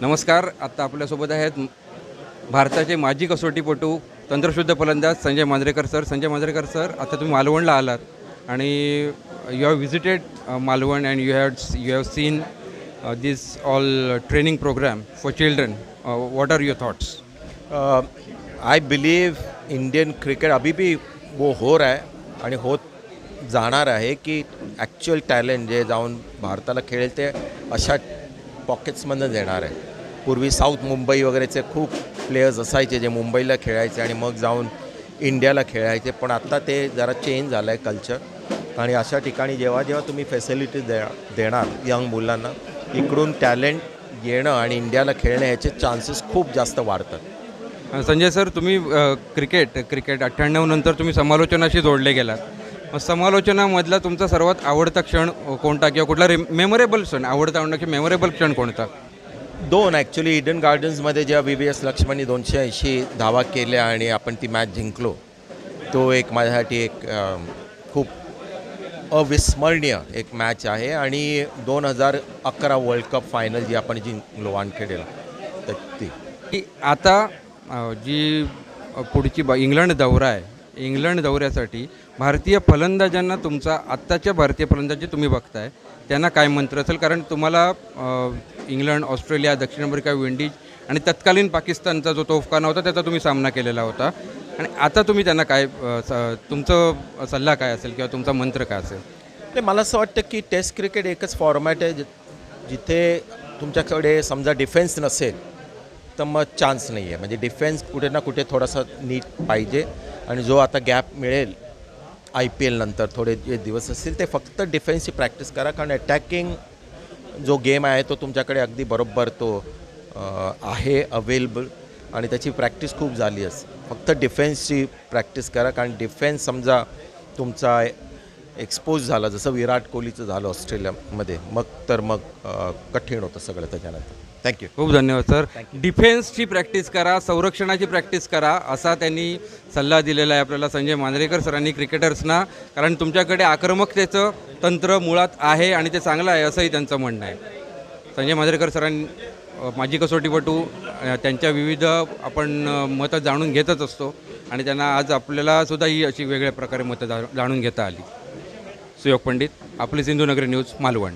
नमस्कार आत्ता आपल्यासोबत आहेत भारताचे माजी कसोटीपटू तंत्रशुद्ध फलंदाज संजय मांजरेकर सर. संजय मांजरेकर सर आता तुम्ही मालवणला आलात आणि you have visited Malvan and you have you have seen this all training program for children what are your thoughts I believe Indian cricket अभी भी वो हो रहा है आणि होत जाणार आहे की ॲक्च्युअल टॅलेंट जे जाऊन भारताला खेळते अशा पॉकेट्समधनं देणार आहे. पूर्वी साऊथ मुंबई वगैरेचे खूप प्लेयर्स असायचे जे मुंबईला खेळायचे आणि मग जाऊन इंडियाला खेळायचे. पण आत्ता ते जरा चेंज झालं आहे कल्चर आणि अशा ठिकाणी जेव्हा जेव्हा तुम्ही फॅसिलिटीज दे देणार यंग मुलांना इकडून टॅलेंट येणं आणि इंडियाला खेळणं याचे चान्सेस खूप जास्त वाढतात. संजय सर तुम्ही क्रिकेट क्रिकेट अठ्ठ्याण्णव नंतर तुम्ही समालोचनाशी जोडले गेलात. समालोचनामधला तुमचा सर्वात आवडता क्षण कोणता किंवा कुठला मेमोरेबल क्षण आवडता आवडता की मेमोरेबल क्षण कोणता? दोन ॲक्च्युली इडन गार्डन्समध्ये जेव्हा बी बी एस लक्ष्मणनी दोनशे ऐंशी धावा केल्या आणि आपण ती मॅच जिंकलो तो एक माझ्यासाठी एक खूप अविस्मरणीय एक मॅच आहे. आणि दोन हजार अकरा वर्ल्ड कप फायनल जी आपण जिंकलो वानखेडेला तर ती. की आता जी पुढची इंग्लंड दौरा आहे इंग्लंड दौऱ्यासाठी भारतीय फलंदाजांना तुमचा आत्ताच्या भारतीय फलंदाज जे तुम्ही बघताय त्यांना काय मंत्र असेल? कारण तुम्हाला इंग्लंड ऑस्ट्रेलिया दक्षिण आफ्रिका विंडीज आणि तत्कालीन पाकिस्तानचा जो तोफखाना होता त्याचा तुम्ही सामना केलेला होता. आणि आता तुम्ही त्यांना काय स- तुमचं सल्ला काय असेल किंवा तुमचा मंत्र काय असेल? नाही मला असं वाटतं की टेस्ट क्रिकेट एकच फॉर्मॅट आहे जिथे तुमच्याकडे समजा डिफेन्स नसेल तर मग चान्स नाही आहे म्हणजे डिफेन्स कुठे ना कुठे थोडासा नीट पाहिजे. आणि जो आता गॅप मिळेल आय पी एल नंतर थोडे जे दिवस असतील ते फक्त डिफेन्सची प्रॅक्टिस करा. कारण अटॅकिंग जो गेम आहे तो तुमच्याकडे अगदी बरोबर तो आहे अवेलेबल आणि त्याची प्रॅक्टिस खूप झाली असते फक्त डिफेन्सची प्रॅक्टिस करा. कारण डिफेन्स समजा तुमचा एक्सपोज झाला जसं विराट कोहलीचं झालं ऑस्ट्रेलियामध्ये मग तर मग कठीण होतं सगळं त्याच्यानंतर. थँक्यू खूप धन्यवाद सर. डिफेन्सची प्रॅक्टिस करा संरक्षणाची प्रॅक्टिस करा असा त्यांनी सल्ला दिलेला आहे आपल्याला संजय मांजरेकर सरांनी क्रिकेटर्सना कारण तुमच्याकडे आक्रमकतेचं तंत्र मुळात आहे आणि ते चांगलं आहे असंही त्यांचं म्हणणं आहे. संजय मांजरेकर सरांनी माजी कसोटीपटू त्यांच्या विविध आपण मतं जाणून घेतच असतो. आणि त्यांना आज आपल्याला सुद्धा ही अशी वेगळ्या प्रकारे मतं जा- जाणून घेता आली. सुयोग पंडित आपले सिंधुनगरी न्यूज मालवण.